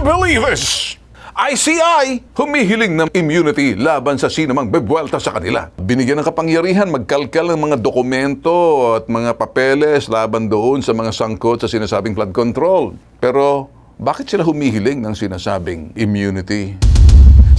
you believe this? ICI, humihiling ng immunity laban sa sinumang bebwelta sa kanila. Binigyan ng kapangyarihan magkalkal ng mga dokumento at mga papeles laban doon sa mga sangkot sa sinasabing flood control. Pero bakit sila humihiling ng sinasabing immunity?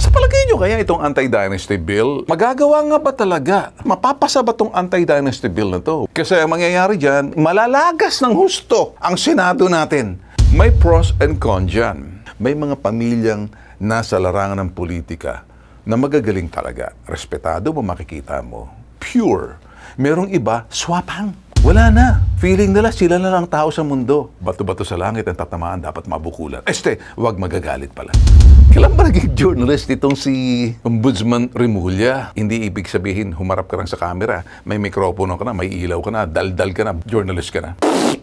Sa palagay nyo kaya itong anti-dynasty bill, magagawa nga ba talaga? Mapapasa ba itong anti-dynasty bill na to? Kasi ang mangyayari dyan, malalagas ng husto ang Senado natin. May pros and cons dyan. May mga pamilyang nasa larangan ng politika na magagaling talaga. Respetado mo, makikita mo. Pure. Merong iba, swapang. Wala na. Feeling nila sila na lang tao sa mundo. Bato-bato sa langit ang tatamaan dapat mabukulan. Este, wag magagalit pala. Kailan ba naging journalist itong si Ombudsman Remulla? Hindi ibig sabihin humarap ka lang sa camera, may mikropono ka na, may ilaw ka na, daldal ka na, journalist ka na.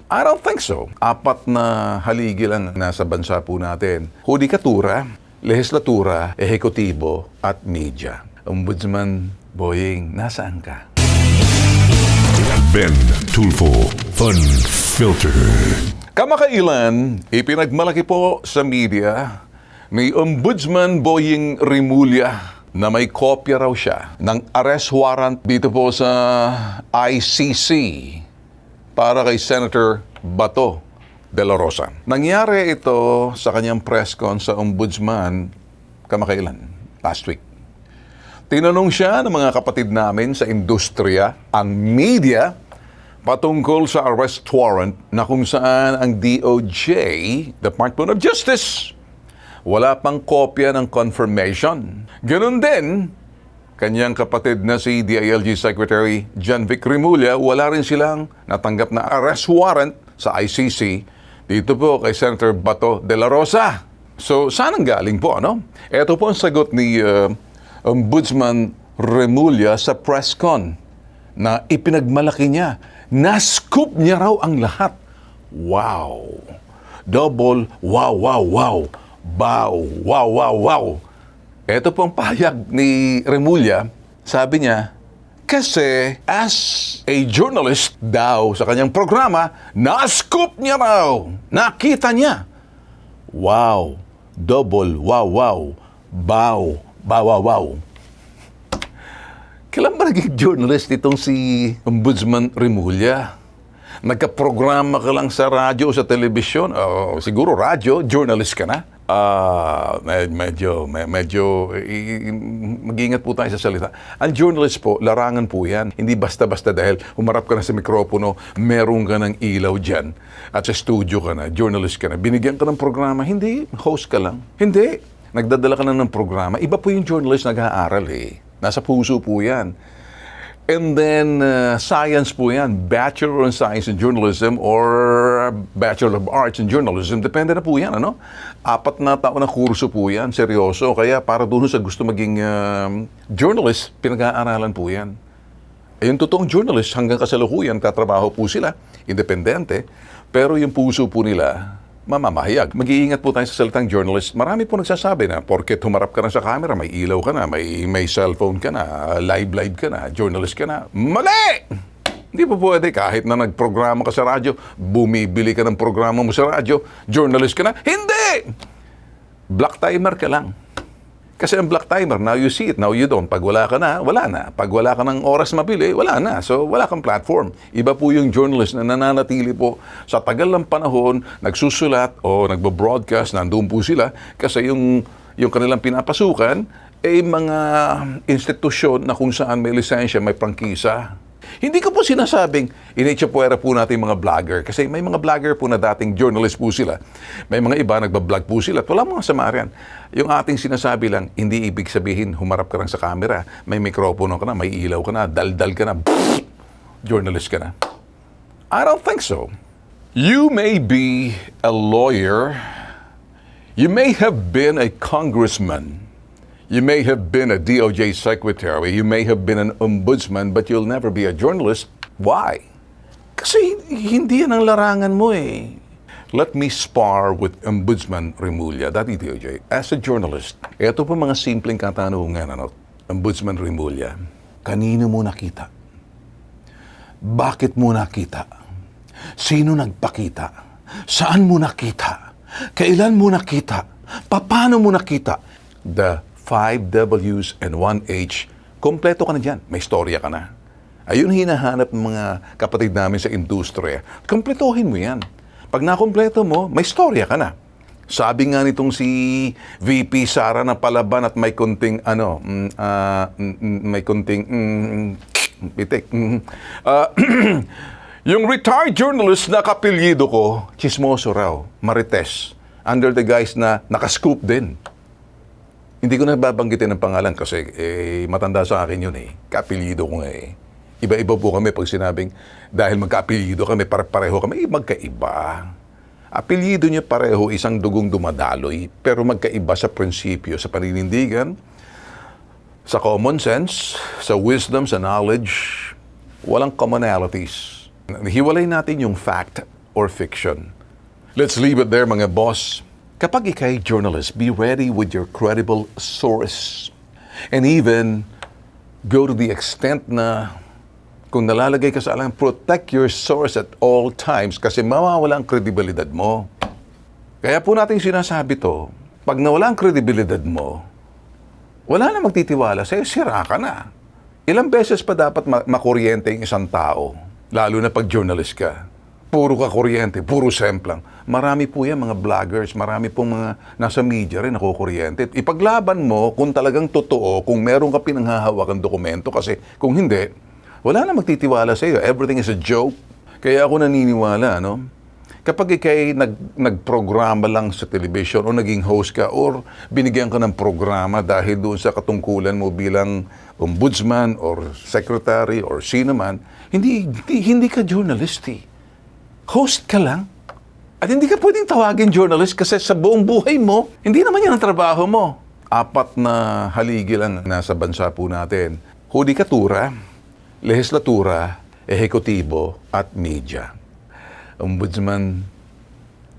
I don't think so. Apat na haligi lang nasa bansa po natin. Hudikatura, legislatura, ehekutibo, at media. Ombudsman Boying, nasaan ka? Ben Tulfo Fun Filter. Kamakailan, ipinagmalaki po sa media ni Ombudsman Boying Rimulya na may kopya raw siya ng arrest warrant dito po sa ICC para kay Senator Bato de la Rosa. Nangyari ito sa kanyang press con sa Ombudsman kamakailan, last week. Tinanong siya ng mga kapatid namin sa industriya, ang media, patungkol sa arrest warrant na kung saan ang DOJ, Department of Justice, wala pang kopya ng confirmation. Ganun din, kanyang kapatid na si DILG Secretary John Vic Rimulya, wala rin silang natanggap na arrest warrant sa ICC dito po kay Senator Bato de la Rosa. So, saan ang galing po, ano? Ito po ang sagot ni uh, Ombudsman Remulla sa press con na ipinagmalaki niya. Na-scoop niya raw ang lahat. Wow! Double wow, wow, wow. Bow, wow, wow, wow. Ito pong pahayag ni Remulla. Sabi niya, kasi as a journalist daw sa kanyang programa, na-scoop niya raw. Nakita niya. Wow. Double wow, wow. Bow, bow, wow, wow. Kailan ba naging journalist itong si Ombudsman Remulla? Nagka-programa ka lang sa radyo o sa telebisyon? O siguro radyo, journalist ka na? Med- medyo, me- medyo, i- mag-ingat po tayo sa salita. Ang journalist po, larangan po yan. Hindi basta-basta dahil humarap ka na sa mikropono, meron ka ng ilaw dyan, at sa studio ka na, journalist ka na, binigyan ka ng programa, hindi, host ka lang. Hindi, nagdadala ka na ng programa. Iba po yung journalist nag-aaral eh. Nasa puso po yan. And then, uh, science po yan. Bachelor in Science in Journalism or Bachelor of Arts in Journalism. Depende na po yan, ano? Apat na taon na kurso po yan. Seryoso. Kaya para doon sa gusto maging um, journalist, pinag-aaralan po yan. Eh, yung totoong journalist, hanggang kasalukuyan, tatrabaho po sila, independente, pero yung puso po nila, mamamahayag. Mag-iingat po tayo sa salitang journalist. Marami po nagsasabi na porket humarap ka na sa camera, may ilaw ka na, may, may cellphone ka na, live-live ka na, journalist ka na. Mali! Hindi po pwede kahit na nagprograma ka sa radyo, bumibili ka ng programa mo sa radyo, journalist ka na. Hindi! Black timer ka lang. Kasi ang black timer, now you see it, now you don't. Pag wala ka na, wala na. Pag wala ka ng oras mabili, wala na. So, wala kang platform. Iba po yung journalist na nananatili po sa tagal ng panahon, nagsusulat o nagbo-broadcast, nandun po sila. Kasi yung, yung kanilang pinapasukan, ay mga institusyon na kung saan may lisensya, may prangkisa. Hindi ko po sinasabing initsyapuera po natin mga vlogger kasi may mga vlogger po na dating journalist po sila. May mga iba nagbablog po sila at wala mga sama riyan. Yung ating sinasabi lang, hindi ibig sabihin humarap ka lang sa camera, may mikropono ka na, may ilaw ka na, daldal ka na, journalist ka na. I don't think so. You may be a lawyer, you may have been a congressman, You may have been a DOJ secretary, you may have been an ombudsman, but you'll never be a journalist. Why? Kasi hindi yan ang larangan mo eh. Let me spar with Ombudsman Remulla, dati DOJ, as a journalist. Ito po mga simpleng katanungan, ano, Ombudsman Remulla. Kanino mo nakita? Bakit mo nakita? Sino nagpakita? Saan mo nakita? Kailan mo nakita? Paano mo nakita? The 5 W's and 1 H. Kompleto ka na dyan. May storya ka na. Ayun hinahanap ng mga kapatid namin sa industriya. Kompletohin mo yan. Pag nakompleto mo, may storya ka na. Sabi nga nitong si VP Sara na palaban at may konting ano, mm, ah, mm, mm, may konting mm, pitik. mm. Ah, yung retired journalist na kapilyido ko, chismoso raw, Marites, under the guise na nakascoop din. Hindi ko na babanggitin ang pangalan kasi eh, matanda sa akin yun eh. Kapilyido ko nga eh. Iba-iba po kami pag sinabing dahil magka-apelyido kami, pare-pareho kami, eh, magkaiba. Apelyido niya pareho, isang dugong dumadaloy, pero magkaiba sa prinsipyo, sa paninindigan, sa common sense, sa wisdom, sa knowledge, walang commonalities. Hiwalay natin yung fact or fiction. Let's leave it there mga boss. Kapag ikay journalist, be ready with your credible source. And even go to the extent na kung nalalagay ka sa alam, protect your source at all times kasi mawawala ang kredibilidad mo. Kaya po natin sinasabi to, pag nawala ang kredibilidad mo, wala na magtitiwala sa'yo, sira ka na. Ilang beses pa dapat ma- makuryente yung isang tao, lalo na pag journalist ka. Puro ka kuryente, puro semplang. Marami po yan, mga vloggers, marami pong mga nasa media rin nakukuryente. Ipaglaban mo kung talagang totoo, kung meron ka pinanghahawakan dokumento, kasi kung hindi, wala na magtitiwala sa iyo. Everything is a joke. Kaya ako naniniwala, no? Kapag ikay nag, nagprograma lang sa television o naging host ka or binigyan ka ng programa dahil doon sa katungkulan mo bilang ombudsman or secretary or sino man, hindi, hindi, hindi ka journalist eh. Host ka lang. At hindi ka pwedeng tawagin journalist kasi sa buong buhay mo, hindi naman yan ang trabaho mo. Apat na haligi lang nasa bansa po natin. Hudikatura, legislatura, ehekutibo, at media. Ombudsman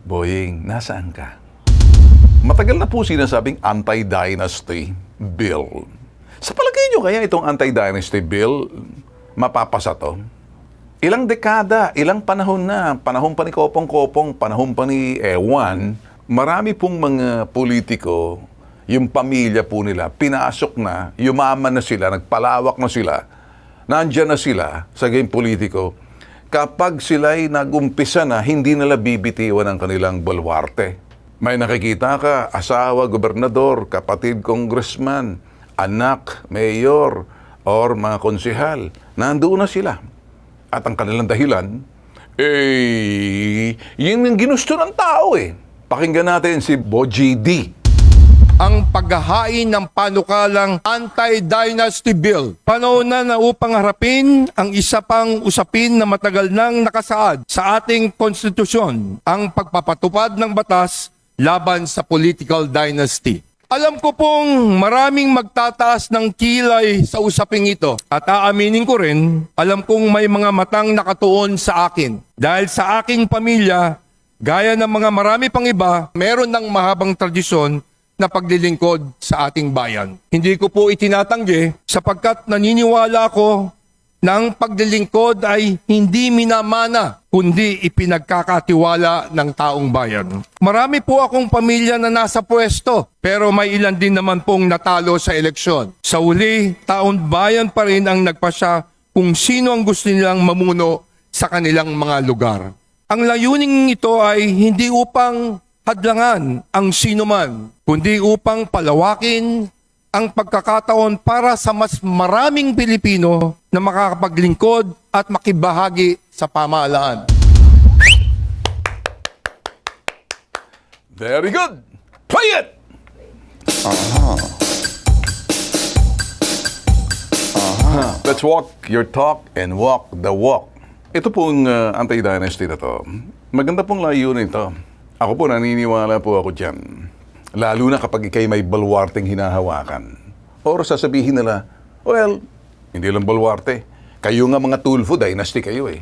Boying, nasaan ka? Matagal na po sinasabing anti-dynasty bill. Sa palagay nyo kaya itong anti-dynasty bill, mapapasa to? Ilang dekada, ilang panahon na, panahon pa ni Kopong-Kopong, panahon pa ni Ewan, marami pong mga politiko, yung pamilya po nila, pinasok na, yumaman na sila, nagpalawak na sila, nandyan na sila sa game politiko, kapag sila'y nagumpisa na, hindi nila bibitiwan ang kanilang balwarte. May nakikita ka, asawa, gobernador, kapatid, congressman, anak, mayor, or mga konsihal. Nandoon na sila. At ang kanilang dahilan, eh, yun yung ginusto ng tao eh. Pakinggan natin si Boji D. ang paghahain ng panukalang anti-dynasty bill. Panahon na na upang harapin ang isa pang usapin na matagal nang nakasaad sa ating konstitusyon, ang pagpapatupad ng batas laban sa political dynasty. Alam ko pong maraming magtataas ng kilay sa usaping ito at aaminin ko rin, alam kong may mga matang nakatuon sa akin. Dahil sa aking pamilya, gaya ng mga marami pang iba, meron ng mahabang tradisyon na paglilingkod sa ating bayan. Hindi ko po itinatanggi sapagkat naniniwala ako ang paglilingkod ay hindi minamana kundi ipinagkakatiwala ng taong bayan. Marami po akong pamilya na nasa pwesto pero may ilan din naman pong natalo sa eleksyon. Sa uli, taon bayan pa rin ang nagpasya kung sino ang gusto nilang mamuno sa kanilang mga lugar. Ang layuning ito ay hindi upang hadlangan ang sino man, kundi upang palawakin ang pagkakataon para sa mas maraming Pilipino na makakapaglingkod at makibahagi sa pamahalaan. Very good. Play it! Let's walk your talk and walk the walk. Ito pong uh, anti-dynasty na to. Maganda pong layunin ito. Ako po, naniniwala po ako dyan. Lalo na kapag ikay may balwarteng hinahawakan. Or sasabihin nila, well, hindi lang balwarte. Kayo nga mga Tulfo, dynasty kayo eh.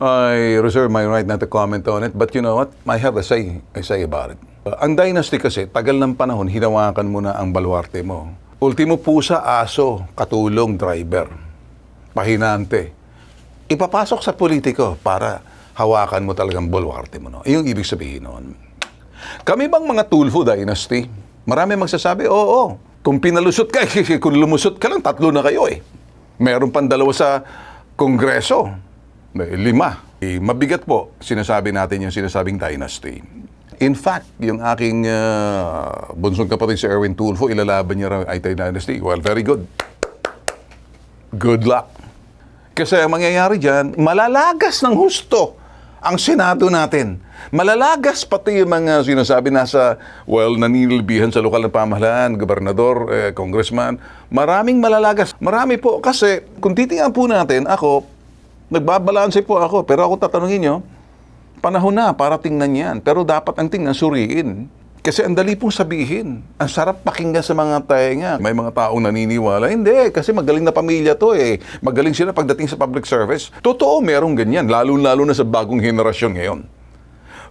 I reserve my right not to comment on it, but you know what? I have a say, a say about it. Uh, ang dynasty kasi, tagal ng panahon, hinawakan mo na ang balwarte mo. Ultimo pusa, aso, katulong, driver, pahinante. Ipapasok sa politiko para hawakan mo talagang bulwarte mo. No? Yung ibig sabihin noon. Kami bang mga Tulfo Dynasty? Marami magsasabi, oo. Kung pinalusot ka, kung lumusot ka lang, tatlo na kayo eh. Meron pang dalawa sa Kongreso. May lima. Eh, mabigat po, sinasabi natin yung sinasabing dynasty. In fact, yung aking uh, bunsong kapatid si Erwin Tulfo, ilalaban niya raw IT Dynasty. Well, very good. Good luck. Kasi ang mangyayari dyan, malalagas ng husto ang Senado natin. Malalagas pati yung mga sinasabi nasa, well, naninilbihan sa lokal na pamahalaan, gobernador, eh, congressman. Maraming malalagas. Marami po kasi kung titingnan po natin, ako, nagbabalanse po ako, pero ako tatanungin nyo, panahon na para tingnan yan. Pero dapat ang tingnan, suriin. Kasi ang dali pong sabihin. Ang sarap pakinggan sa mga tainga. May mga taong naniniwala. Hindi, kasi magaling na pamilya to eh. Magaling sila pagdating sa public service. Totoo, merong ganyan. Lalo-lalo na sa bagong henerasyon ngayon.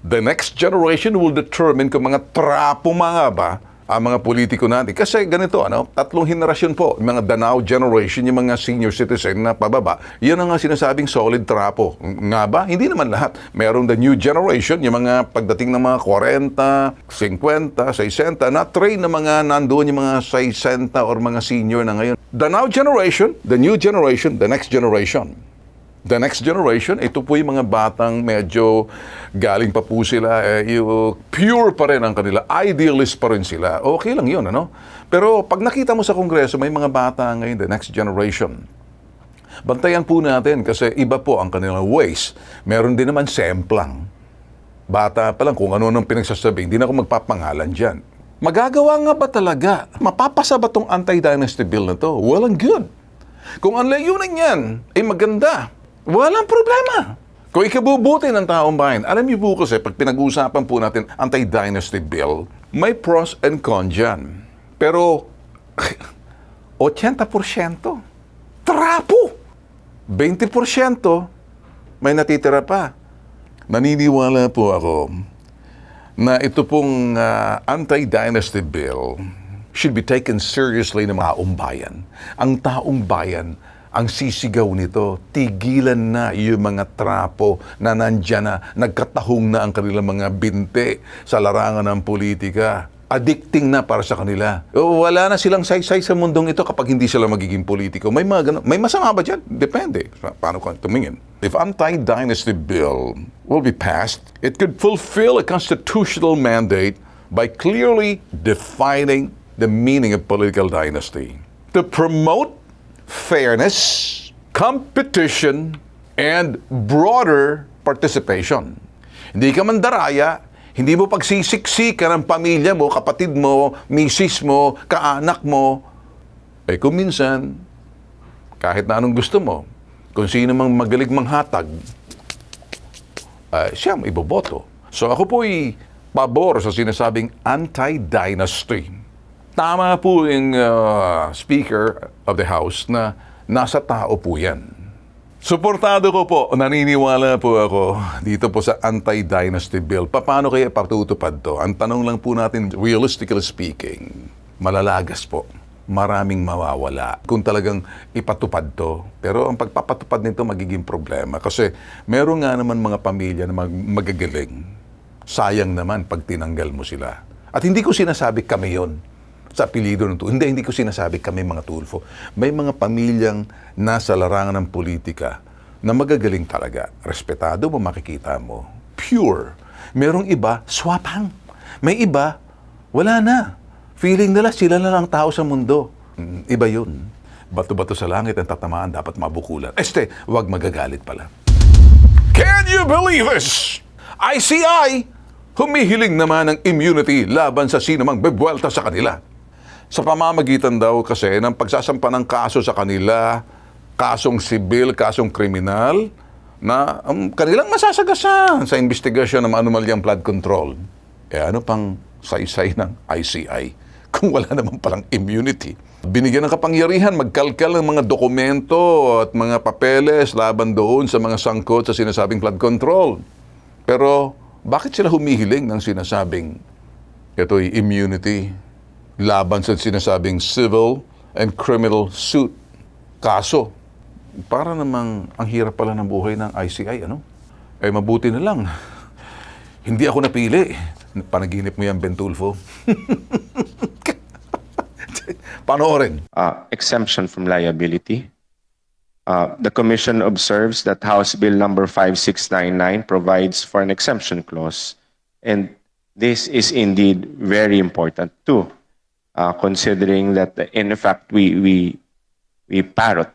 The next generation will determine kung mga trapo mga ba ang mga politiko natin. Kasi ganito, ano, tatlong henerasyon po, yung mga Danao generation, yung mga senior citizen na pababa, yun ang sinasabing solid trapo. Nga ba? Hindi naman lahat. Merong the new generation, yung mga pagdating ng mga 40, 50, 60, na-train na mga nandoon yung mga 60 or mga senior na ngayon. Danao generation, the new generation, the next generation. The next generation, ito po yung mga batang medyo galing pa po sila, eh, yung pure pa rin ang kanila, idealist pa rin sila. Okay lang yun, ano? Pero pag nakita mo sa Kongreso, may mga bata ngayon, the next generation. Bantayan po natin kasi iba po ang kanilang ways. Meron din naman semplang. Bata pa lang kung ano nang pinagsasabi, hindi na ako magpapangalan dyan. Magagawa nga ba talaga? Mapapasa ba tong anti-dynasty bill na to? Well and good. Kung ang layunin yan ay maganda, walang problema. Kung ikabubuti ng taong bayan, alam niyo po kasi pag pinag-uusapan po natin anti-dynasty bill, may pros and cons dyan. Pero 80% trapo. 20% may natitira pa. Naniniwala po ako na ito pong ah, anti-dynasty bill should be taken seriously ng mga taong bayan. Ang taong bayan, ang sisigaw nito, tigilan na yung mga trapo na nandyan na, nagkatahong na ang kanilang mga binte sa larangan ng politika. Addicting na para sa kanila. Wala na silang saysay sa mundong ito kapag hindi sila magiging politiko. May mga ganun. May masama ba dyan? Depende. Pa- Paano ka tumingin? If anti-dynasty bill will be passed, it could fulfill a constitutional mandate by clearly defining the meaning of political dynasty. To promote fairness, competition, and broader participation. Hindi ka mandaraya, hindi mo pagsisiksikan ng pamilya mo, kapatid mo, misis mo, kaanak mo. Eh kung minsan, kahit na anong gusto mo, kung sino mang magaling manghatag, uh, siya ang iboboto. So ako po'y pabor sa sinasabing anti-dynasty. Tama po yung uh, Speaker of the House na nasa tao po yan. Suportado ko po, naniniwala po ako dito po sa anti-dynasty bill. Pa- Paano kaya patutupad to? Ang tanong lang po natin, realistically speaking, malalagas po. Maraming mawawala kung talagang ipatupad to. Pero ang pagpapatupad nito magiging problema. Kasi meron nga naman mga pamilya na mag- magagaling. Sayang naman pag tinanggal mo sila. At hindi ko sinasabi kami yon sa apelido ng Tulfo. Hindi, hindi ko sinasabi kami mga Tulfo. May mga pamilyang nasa larangan ng politika na magagaling talaga. Respetado mo, makikita mo. Pure. Merong iba, swapang. May iba, wala na. Feeling nila sila na lang tao sa mundo. Mm, Iba yun. Bato-bato sa langit ang tatamaan, dapat mabukulan. Este, wag magagalit pala. Can you believe this? ICI, humihiling naman ng immunity laban sa sinumang bebwelta sa kanila. Sa pamamagitan daw kasi ng pagsasampa ng kaso sa kanila, kasong sibil, kasong kriminal, na um, kanilang masasagasan sa investigasyon ng anomalyang flood control. Eh ano pang saysay ng ICI kung wala naman palang immunity? Binigyan ng kapangyarihan magkalkal ng mga dokumento at mga papeles laban doon sa mga sangkot sa sinasabing flood control. Pero bakit sila humihiling ng sinasabing ito'y immunity laban sa sinasabing civil and criminal suit? Kaso, para namang ang hirap pala ng buhay ng ICI, ano? Eh mabuti na lang. Hindi ako napili Panaginip mo yan, Bentulfo. Panoorin. uh, exemption from liability. Uh, the Commission observes that House Bill number 5699 provides for an exemption clause, and this is indeed very important too, uh, considering that in fact we we we parrot,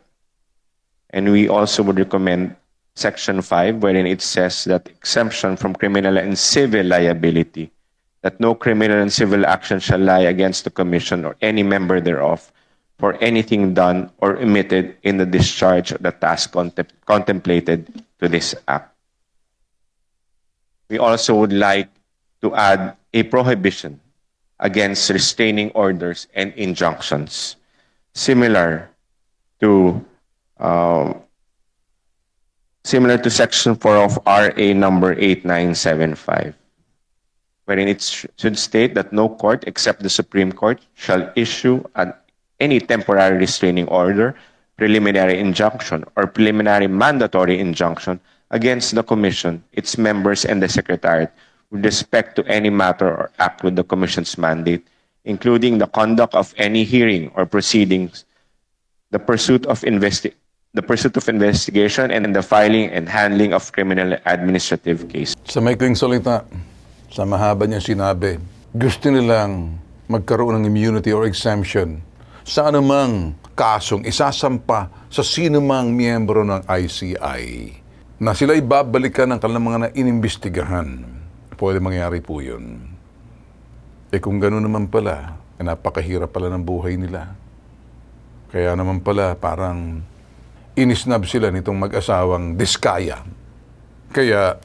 and we also would recommend Section 5, wherein it says that exemption from criminal and civil liability that no criminal and civil action shall lie against the commission or any member thereof for anything done or omitted in the discharge of the task contem- contemplated to this act. We also would like to add a prohibition against restraining orders and injunctions, similar to um, similar to Section 4 of RA number 8975 wherein it should state that no court except the Supreme Court shall issue an, any temporary restraining order, preliminary injunction, or preliminary mandatory injunction against the Commission, its members, and the Secretariat with respect to any matter or act with the Commission's mandate, including the conduct of any hearing or proceedings, the pursuit of investi- the pursuit of investigation, and the filing and handling of criminal administrative cases. Sa maikling salita, sa mahaba niyang sinabi, gusto nilang magkaroon ng immunity or exemption sa anumang kasong isasampa sa sinumang miyembro ng ICI na sila ibabalikan ng kanilang mga nainimbestigahan. Pwede mangyari po yun. Eh kung gano'n naman pala, eh, napakahirap pala ng buhay nila. Kaya naman pala parang inisnab sila nitong mag-asawang diskaya. Kaya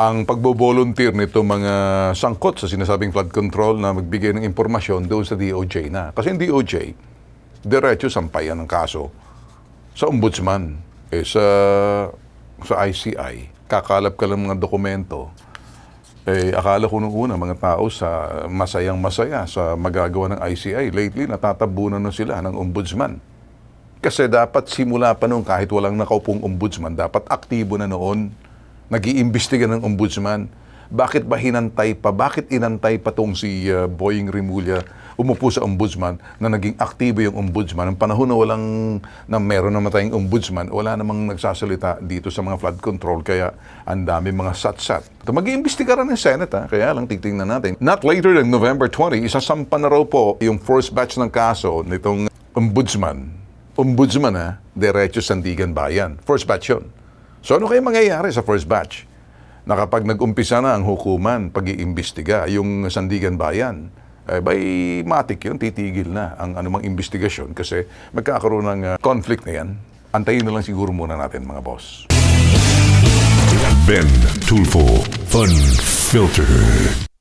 ang pagbo-volunteer nito mga sangkot sa sinasabing flood control na magbigay ng impormasyon doon sa DOJ na. Kasi yung DOJ, diretso sampayan ng kaso sa ombudsman. Eh, sa, sa ICI, kakalap ka ng mga dokumento. Eh, akala ko nung una, mga tao sa masayang masaya sa magagawa ng ICI. Lately, natatabunan na sila ng ombudsman. Kasi dapat simula pa noon kahit walang nakaupong ombudsman, dapat aktibo na noon. Nag-iimbestiga ng ombudsman. Bakit ba hinantay pa? Bakit inantay pa tong si uh, Boying Rimulya umupo sa ombudsman na naging aktibo yung ombudsman? Ang panahon na walang na meron naman tayong ombudsman, wala namang nagsasalita dito sa mga flood control kaya ang dami mga satsat. Ito mag-iimbestiga rin ng Senate ha? kaya lang titingnan natin. Not later than November 20, isasampa na raw po yung first batch ng kaso nitong ombudsman ombudsman ha, diretso Sandigan Bayan. First batch yun. So ano kayo mangyayari sa first batch? Na kapag nag-umpisa na ang hukuman, pag-iimbestiga, yung Sandigan Bayan, eh, by matik yun, titigil na ang anumang investigasyon kasi magkakaroon ng uh, conflict na yan. Antayin na lang siguro muna natin mga boss. Ben Tulfo Fun Filter.